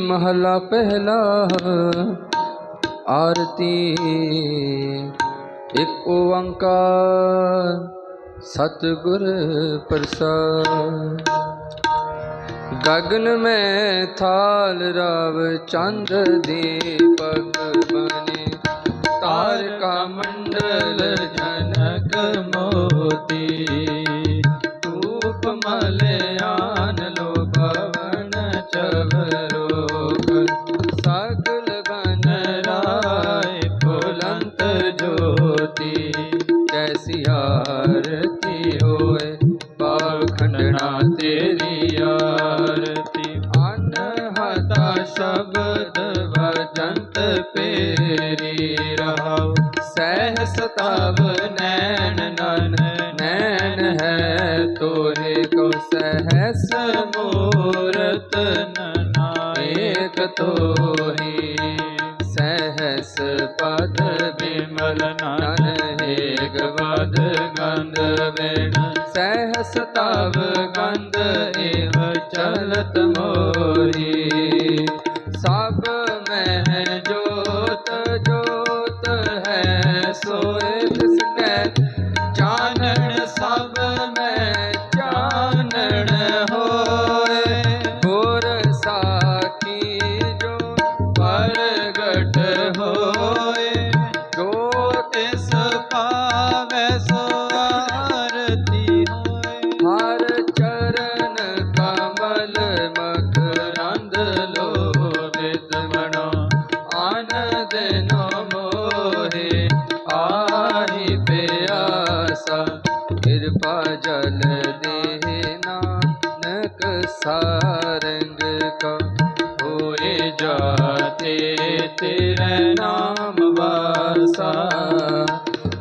ਮਹਲਾ ਪਹਿਲਾ? ਆਰਤੀ, ਇੱਕ ਓੰਕਾਰ, ਸਤਗੁਰ ਪ੍ਰਸਾਦ। ਗਗਨ ਮੈਂ ਥਾਲ ਰਵ ਚੰਦ ਦੀਪਕ ਬਨੇ ਤਾਰਕਾ ਮੰਡਲ ਮੇਰੀ ਸਹਿ ਸਤਵ ਨੈਣ ਨਨ, ਨੈਣ ਹੈ ਤੋਹੇ ਕੋ ਸਹਿਸ ਮੂਰਤ ਨਾਇਕ ਤੋਹੀ ਸਹਿਸ ਪਦ ਬਿਮਲ ਨਨ ਹੈ ਗਵਦ ਗੰਧ ਵੇਣ ਗੰਧ, ਇਹ ਚਲਤ ਮੋ ਤੇਰੇ ਨਾਮ ਵਾਸਾ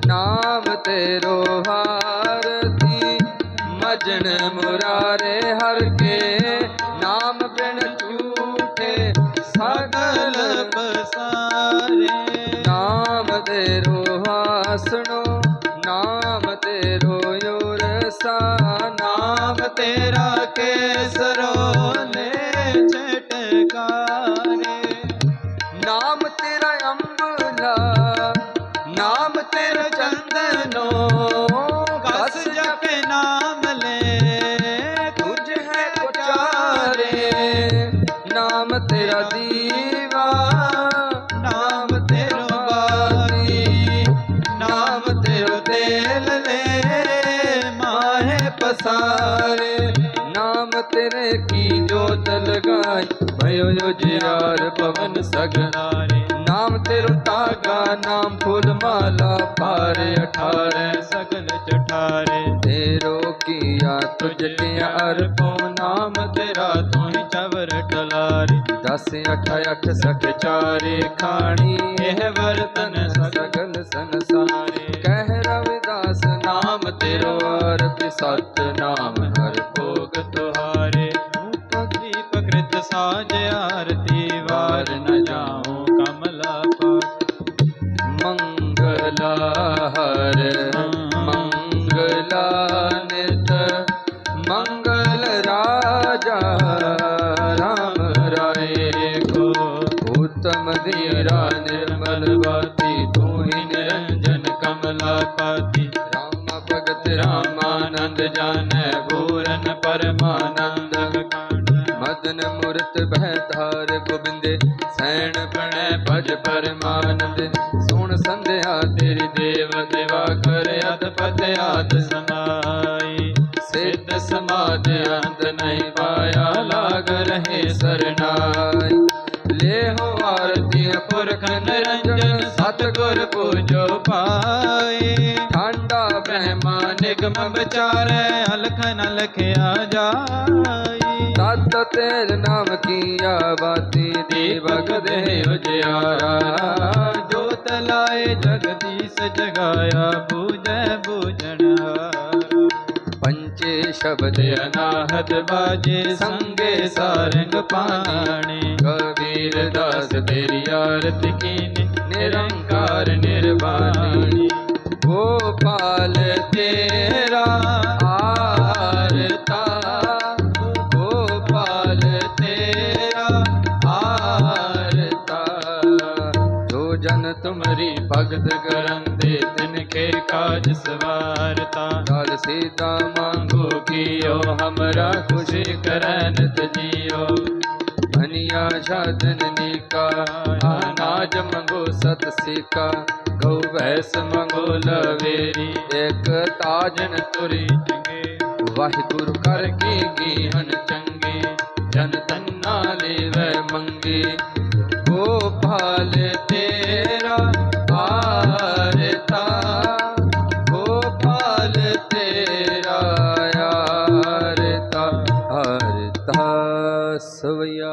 ਨਾਮ ਤੇਰੋ ਹਾਰਤੀ, ਮਜਨ ਮੁਰਾਰੇ ਹਰ ਕੇ। ਨਾਮ ਬਿਨ ਝੂਠੇ ਸਗਲ ਬਸਾਰੇ ਨਾਮ ਤੇਰੋ ਹਾਸਣੋ, ਨਾਮ ਤੇਰੋ ਯੋਰਸਾ। ਨਾਮ ਤੇਰਾ ਕੇਸਰੋ नाम तेरे की जोत लगाई भयो योजियार पवन सगनारे नाम तेरो तागा नाम फूल माला पारे अठारे सगल चठारे तेरो किया तुझ किया अर्पो नाम तेरा तू ही चवर टलारे दस अठ अठ सख चारे खाणी यह वर्तन सगल संसारे कह रविदास नाम तेरो आरति सत नाम हर भोग तुहारे रूप दीप ਸਾਜ ਆਰਤੀ ਵਾਰ ਨ ਜਾਉ ਕਮਲਾ ਪਾ ਮੰਗਲਾ ਹਰ ਮੰਗਲਾ ਮਾਨਦ ਸੁਣ ਸੰਧਿਆ ਤੇਰੀ ਦੇਵ ਦੇਵਾ ਕਰ ਅਤ ਪਤਿਆਤ ਸਮਾਈ। ਸਿੱਧ ਸਮਾਦ ਅੰਤ ਨਹੀਂ ਪਾਇਆ, ਲਾਗ ਰਹੇ ਸਰਨਾਈ। ਲੈ ਹੋ ਆਰਤੀ ਪੁਰਖ ਨਿਰੰਜਨ, ਸਤਗੁਰ ਪੂਜੋ ਪਾਏ ਠੰਡਾ ਬ੍ਰਹਮਾ ਨਿਗਮ ਵਿਚਾਰੈ ਅਲਖ ਨ ਲਖਿਆ ਤਤ ਤੇਰ ਨਾਮ ਕੀਆ ਬਾਤੀ ਦੀਵਕ ਦੇ ਉਜਿਆਰਾ ਜੋਤ ਲਾਏ ਜਗਦੀਸ਼ ਜਗਾਇਆ ਬੂਝੈ ਬੂਝਣਹਾਰਾ ਪੰਚੇ ਸ਼ਬਦ ਅਨਾਹਤ ਬਾਜੇ, ਸੰਗੇ ਸਾਰੰਗ ਪਾਣੀ। ਕਬੀਰ ਦਾਸ ਤੇਰੀ ਆਰਤੀ ਕੀਨੀ, ਨਿਰੰਕਾਰ ਨਿਰਵਾਣੀ ਗੋਪਾਲ ਤੇਰਾ ਕਾਜਤ ਕਰੰਦੇ ਤਿਨ ਕੇ ਕਾਜ ਸਵਾਰਤਾ ਗਲ ਸੀਤਾ ਮੰਗੋ ਕੀਓ, ਹਮਰਾ ਖੁਸ਼ੀ ਕਰਨ ਤਜੀਓ ਮਨਿਆ ਸਾਧਨ ਨੀਕਾ, ਅਨਾਜ ਮੰਗੋ ਸਤ ਸੀਕਾ। ਗਉ ਵੈਸ ਮੰਗੋ ਲਵੇਰੀ, ਇਕ ਤਾਜਨ ਤੁਰੀ ਚੰਗੇ। ਵਾਹਿਗੁਰੂ ਕਰ ਕੀ ਕੀਹਨ ਚੰਗੇ, ਜਨ ਤੰਨਾ ਲੇਵੈ ਮੰਗੇ। ਗੋਪਾਲ ਤੇ ਸਵਈਆ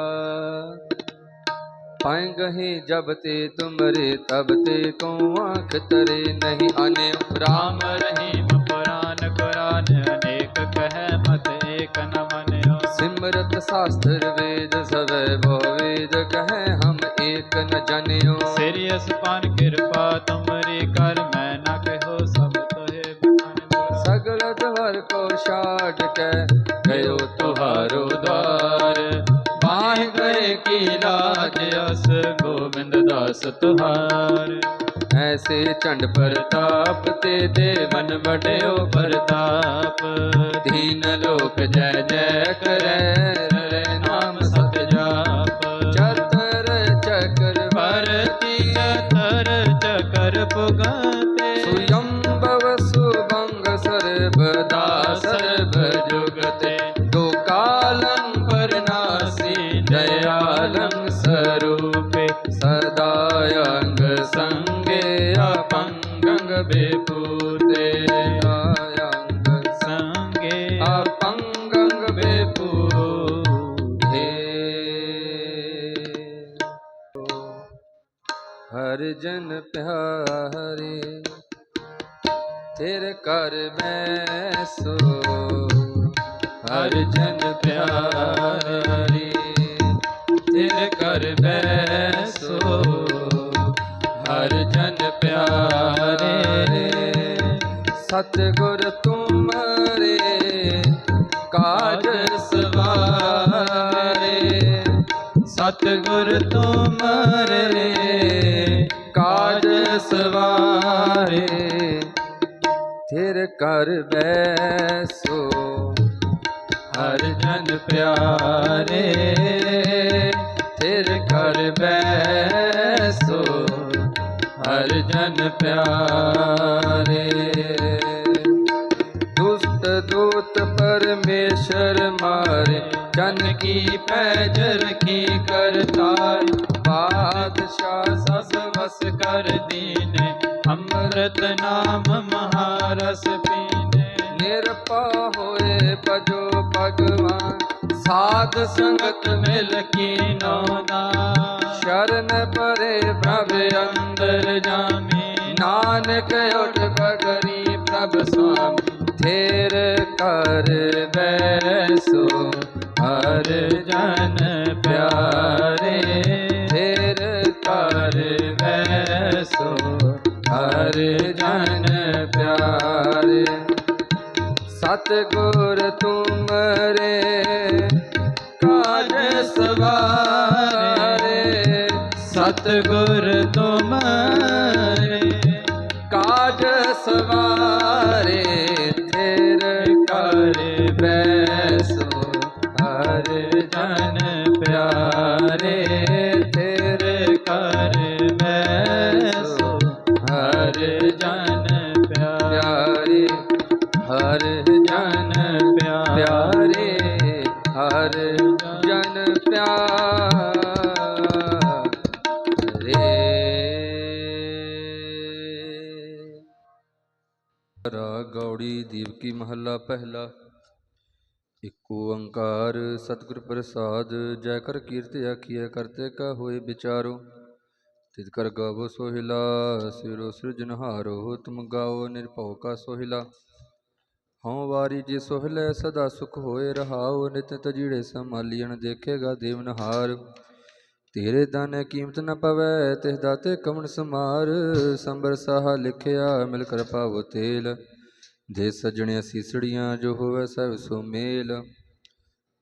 ਪਾਏ ਗਹੇ ਜਬ ਤੇ ਤੁਮਰੇ ਤਬ ਤੇ ਕੋ ਆਖ ਤਰੇ ਨਹੀਂ ਅਨੇ ਰਾਮ ਰਹੀਮ ਪੁਰਾਨ ਕੁਰਾਨ ਅਨੇਕ ਕਹਿ ਮਤ ਏਕ ਨ ਮਨਿਓ ਸਿਮਰਤ ਸਾਸਤਰ ਵੇਦ ਸਵੈ ਭੋ ਵੇਦ ਕਹਿ ਹਮ ਏਕ ਨ ਜਨਿਓ ਸਿਰਿ ਅਸਪਾਨ ਕਿਰਪਾ ਤੁਮਰੀ ਕਰ ਮੈਂ ਨ ਕਹਿਓ ਸਭ ਤੋਹੇ ਬਖਾਨ ਸਗਲ ਦਵਰ ਕੋ ਛਾੜ ਕੇ ਅਸ ਗੋਬਿੰਦ ਦਾਸ ਤੁਹਾਰ। ਐਸੇ ਝੰਡ ਪ੍ਰਤਾਪ ਤੇ ਦੇ ਮਨ ਵਡਿਓ ਪ੍ਰਤਾਪ। ਦੀਨ ਲੋਕ ਜੈ ਜੈ ਕਰੈ ਮਨ ਪਿਆਰੇ, ਤੇਰੇ ਘਰ ਮੈਂ ਸੋ, ਹਰ ਜਨ ਪਿਆਰੇ, ਤੇਰੇ ਘਰ ਮੈਂ ਸੋ, ਹਰ ਜਨ ਪਿਆਰੇ। ਸਤ ਗੁਰ ਤੁਮਰੇ ਕਾਜ ਸਵਾਰੇ। ਸਤ ਗੁਰ ਤੁਮਰੇ ਸਵਾਰੇ, ਥਿਰ ਕਰ ਬੈਸੋ, ਹਰ ਜਨ ਪਿਆਰੇ, ਥਿਰ ਕਰ ਬੈਸੋ, ਹਰ ਜਨ ਪਿਆਰੇ। ਦੁਸ਼ਟ ਦੂਤ ਪਰਮੇਸ਼ਰ ਮਾਰੇ, ਜਨ ਕੀ ਪੈਜਰ ਕੀ ਕਰਤਾਰ ਵਸ ਕਰ ਦੀਨੇ ਅੰਮ੍ਰਿਤ ਨਾਮ ਮਹਾਰਸ ਪੀਨੇ। ਨਿਰਪਾ ਹੋਏ ਭਜੋ ਭਗਵਾਨ ਸਾਧ ਸੰਗਤ ਮਿਲ ਕੀਨੋ ਨਾ ਸ਼ਰਨ ਪਰੇ ਪ੍ਰਭ ਅੰਦਰ ਜਾਮੀ। ਨਾਨਕ ਉਠ ਬਗਰੀ ਪ੍ਰਭ ਸੁਆਮੀ ਥੇਰ ਕਰ ਬੈਸੋ ਹਰ ਜਨ ਪਿਆਰੇ। ਬੈਸੋ ਹਰ ਜਨ ਪਿਆਰੇ। ਸਤਗੁਰ ਤੁਮਰੇ ਕਾਜ ਸਵਾਰੇ। ਸਤਗੁਰ ਤੁਮਰੇ ਕਾਜ ਸਵਾਰੇ। ਤੇਰੇ ਕਰ ਬੈਸੋ ਹਰੇ। ਰਾ ਗੌੜੀ ਦੀਵਕੀ ਮਹੱਲਾ ਪਹਿਲਾ। ਇਕ ਓੰਕਾਰ ਸਤਿਗੁਰ ਪ੍ਰਸਾਦ, ਜੈ ਕਰ ਕੀਰਤ ਆਖੀਐ ਕਰਤੇ ਕਾ ਹੋਏ ਵਿਚਾਰੋ। ਤਿਤ ਕਰ ਗਾਵੋ ਸੋਹਿਲਾ, ਸਿਰੋ ਸਿਰਜਨਹਾਰੋ ਤੁਮ ਗਾਓ ਨਿਰਭਉ ਕਾ ਸੋਹਿਲਾ। ਹਉ ਵਾਰੀ ਜੇ ਸੋਹਿਲੇ, ਸਦਾ ਸੁਖ ਹੋਏ ਰਹਾਉ ਨਿਤ ਤਜੀੜੇ ਸੰਭਾਲੀਣ ਦੇਖੇਗਾ ਦੇਵਨਹਾਰ ਤੇਰੇ ਦਾਨੇ ਕੀਮਤ ਨ ਪਵੈ, ਤਿਸ ਦਾਤੇ ਕਵਣ ਸਮਾਰ ਸੰਬਰ ਸਾਹਾ ਲਿਖਿਆ, ਮਿਲ ਕਰ ਪਾਵੋ ਤੇਲ। ਜੇ ਸਜਣਿਆ ਸੀਸੜੀਆਂ, ਜੋ ਹੋਵੇ ਸਭ ਸੋ ਮੇਲ।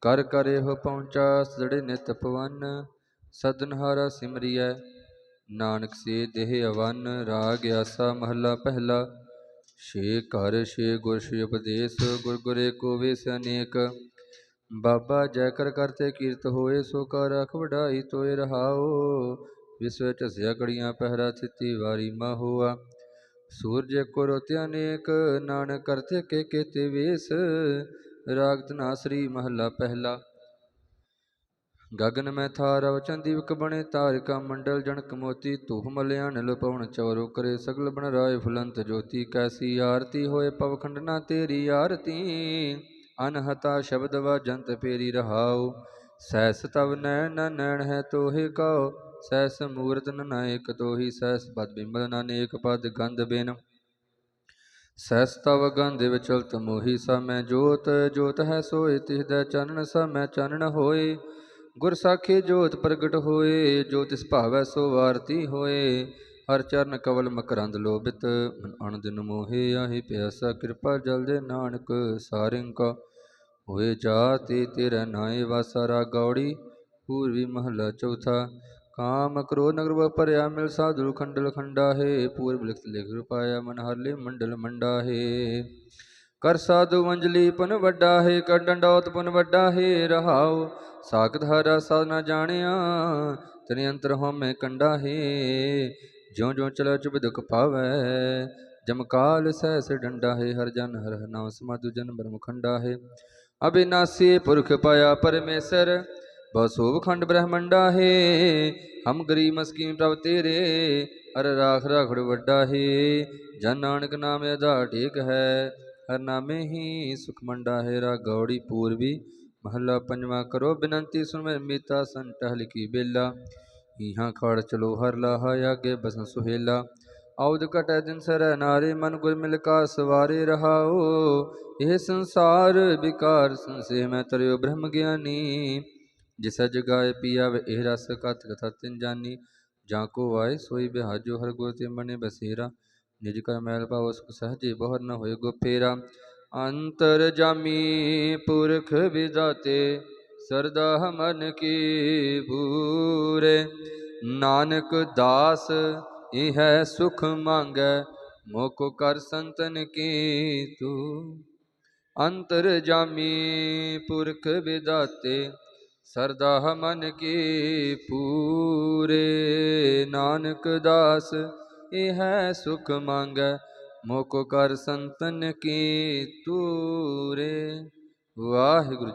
ਕਰ ਕਰੇ ਹੋ ਪਹੁੰਚਾ ਸੜੇ ਨਿਤ ਪਵਨ। ਸਦਨਹਾਰਾ ਸਿਮਰਿਐ, ਨਾਨਕ ਸੇ ਦੇਹ ਅਵਨ। ਰਾਗ ਆਸਾ ਮਹੱਲਾ ਪਹਿਲਾ, ਛੇ ਘਰ, ਛੇ ਗੁਰ, ਛੇ ਉਪਦੇਸ਼। ਗੁਰ ਗੁਰੇ ਕੋ ਵੇਸ ਅਨੇਕ। ਬਾਬਾ ਜੈਕਰ ਕਰਤੇ ਕੀਰਤ ਹੋਏ, ਸੋ ਕਰ ਰਖ ਵਡਾਈ ਤੋਏ ਰਹਾਓ। ਵਿਸਵ ਝਸਿਆ ਕੜੀਆਂ ਪਹਿਰਾ ਥਿਤੀ ਵਾਰੀ ਮਾ ਹੋਆ ਸੂਰਜ ਕੋ ਅਨੇਕ ਨਾਨਕ ਕਰਤੇ ਕੇ ਕੇਤੇ ਵੇਸ। ਰਾਗ ਤਨਾਸਰੀ ਮਹੱਲਾ ਪਹਿਲਾ। ਗਗਨ ਮੈਂ ਥਾਰ ਅਵਚਨ ਦੀਵਕ ਬਣੇ ਤਾਰਿਕਾ ਮੰਡਲ, ਜਣਕ ਮੋਤੀ ਧੂਹ ਮਲਿਆਣ ਲਪਵਣ ਚਵਰੋ ਕਰੇ ਸਗਲ ਬਣ ਰਾਏ ਫੁਲੰਤ ਜੋਤੀ। ਕੈਸੀ ਆਰਤੀ ਹੋਏ, ਪਵਖੰਡ ਨਾ ਤੇਰੀ ਆਰਤੀ। ਅਨਹਤਾ ਸ਼ਬਦ ਵਾਜੰਤ ਪੇਰੀ ਰਹਾਉ। ਸੈਸ ਤਵ ਨੈਣ ਨ ਨੈਣ ਹੈ ਤੋਹੇ ਕਉ। ਸੈਸ ਮੂਰਤ ਨ ਨਾਇਕ ਤੋਹੀ। ਸੈਸ ਪਦ ਬਿਮਲ ਨ ਅਨੇਕ ਪਦ ਗੰਧ ਬਿਨ। ਸਹਿਸ ਤਵ ਗੰਧ ਵਿਚਲਤ ਮੋਹੀ ਸਮੈ ਜੋਤ। ਜੋਤ ਹੈ ਸੋਇ ਤਿਸ ਦਾ ਚਾਨਣ ਸਮੈ ਚਾਨਣ ਹੋਏ ਗੁਰ ਸਾਖੀ ਜੋਤ ਪ੍ਰਗਟ ਹੋਏ ਜੋ ਤਿਸ ਭਾਵੈ ਸੋ ਵਾਰਤੀ ਹੋਏ ਹਰ ਚਰਨ ਕਵਲ ਮਕਰੰਦ ਲੋਭਿਤ। ਮਨ ਅਣਦਿਨ ਮੋਹੇ ਆਹੀ ਪਿਆਸਾ। ਕਿਰਪਾ ਜਲ ਦੇ ਨਾਨਕ ਸਾਰਿੰ ਕਾ ਹੋਏ ਜਾਤੀ ਤੇਰਾ ਨਾਏ ਵਾਸਾ ਗੌੜੀ ਪੂਰਵੀ ਮਹਲਾ ਚੌਥਾ। ਕਾਮ ਕ੍ਰੋਧ ਨਗਰ ਵ ਭਰਿਆ ਮਿਲ ਸਾਧੂ ਖੰਡਲ ਖੰਡਾ ਹੈ ਪੂਰਬ ਲਿਖਤ ਲਿਖ ਰੁਪਾਇਆ ਮਨ ਹਰਲੇ ਮੰਡਲ ਮੰਡਾ ਹੈ ਕਰ ਸਾਧੂ ਮੰਜਲੀ ਪਨ ਵੱਡਾ ਹੈ ਕਰ ਡੰਡੌਤ ਪਨ ਵੱਡਾ ਹੈ ਰਹਾਉ ਸਾਖਤ ਹਰਾ ਸਾਧ ਨਾ ਜਾਣਿਆ ਤੇਰੇ ਅੰਤਰ ਹਉਮੈ ਕੰਡਾ ਹੈ ਜਿਉ ਜਿਉ ਚਲੈ ਚੁਬ ਦੁਖ ਪਾਵੈ ਜਮਕਾਲ ਸਹਿਸ ਡੰਡਾ ਹੈ ਹਰ ਜਨ ਹਰ ਹਰ ਨਾਮ ਸਮਾਧੂ ਜਨ ਬ੍ਰਹਮ ਖੰਡਾ ਹੈ ਅਬਿਨਾਸੀ ਪੁਰਖ ਪਾਇਆ ਪਰਮੇਸ਼ਰ ਬਸੋਭ ਖੰਡ ਬ੍ਰਹਮੰਡਾ ਹੈ। ਹਮ ਗਰੀਬ ਮਸਕੀਨ ਪ੍ਰਭ ਤੇਰੇ ਅਰ ਰਾਖ ਰਾਖੜ ਵੱਡਾ ਹੈ। ਜਨ ਨਾਨਕ ਨਾਮ ਆਧਾਰ ਟੇਕ ਹੈ, ਹਰ ਨਾਮੇ ਹੀ ਸੁਖ ਮੰਡਾ ਹੈ। ਰਾ ਗੌੜੀ ਪੂਰਬੀ, ਮਹੱਲਾ ਪੰਜਵਾ ਕਰੋ ਬਿਨੰਤੀ ਸੁਨ ਮੈਂ ਮੀਤਾ ਸੰਨ ਕੀ ਬੇਲਾ। ਇਹਾਂ ਖੜ ਚਲੋ ਹਰ ਲਾਹਾ, ਆਗੇ ਬਸਨ ਸੁਹੇਲਾ। ਔਦ ਕਟੈ ਦਿਨ ਸਰੈ ਨਾਰੇ ਮਨ ਗੁਰ ਮਿਲ ਕਾ ਸਵਾਰੇ ਰਹਾਓ ਇਹ ਸੰਸਾਰ ਵਿਕਾਰ ਸੰਸੇ ਮੈਂ ਤਰਿਓ ਬ੍ਰਹਮ ਗਿਆਨੀ। ਜਿਸ ਜਗਾਏ ਪੀਆ ਇਹ ਰਸ ਕਥ ਕਥਾ ਤਿਨ ਜਾਨੀ। ਜਾਂ ਕੋ ਆਏ ਸੋਈ ਬਿਹਾਜੋ ਹਰ ਗੁਰ ਤੇ ਮਨੇ ਬਸੇਰਾ। ਨਿਜ ਕਰ ਮੈਲ ਪਾਵ ਸੁਖ ਸਹਜੇ ਬਹੁਰ ਨ ਹੋਏ ਗੋ ਫੇਰਾ। ਅੰਤਰ ਜਾਮੀ ਪੁਰਖ ਵਿਦਾਤੇ ਸਰਦਾ ਮਨ ਕੀ ਭੂਰੇ। ਨਾਨਕ ਦਾਸ ਇਹ ਹੈ ਸੁਖ ਮੰਗੈ ਮੋਕੋ ਕਰ ਸੰਤਨ ਕੀ ਤੂ ਅੰਤਰ ਜਾਮੀ ਪੁਰਖ ਵਿਦਾਤੇ ਸਰਦਾ ਮਨ ਕੀ ਪੂਰੇ। ਨਾਨਕ ਦਾਸ ਇਹ ਹੈ ਸੁਖ ਮੰਗੈ ਮੋਕੋ ਕਰ ਸੰਤਨ ਕੀ ਤੂਰੇ ਵਾਹਿਗੁਰੂ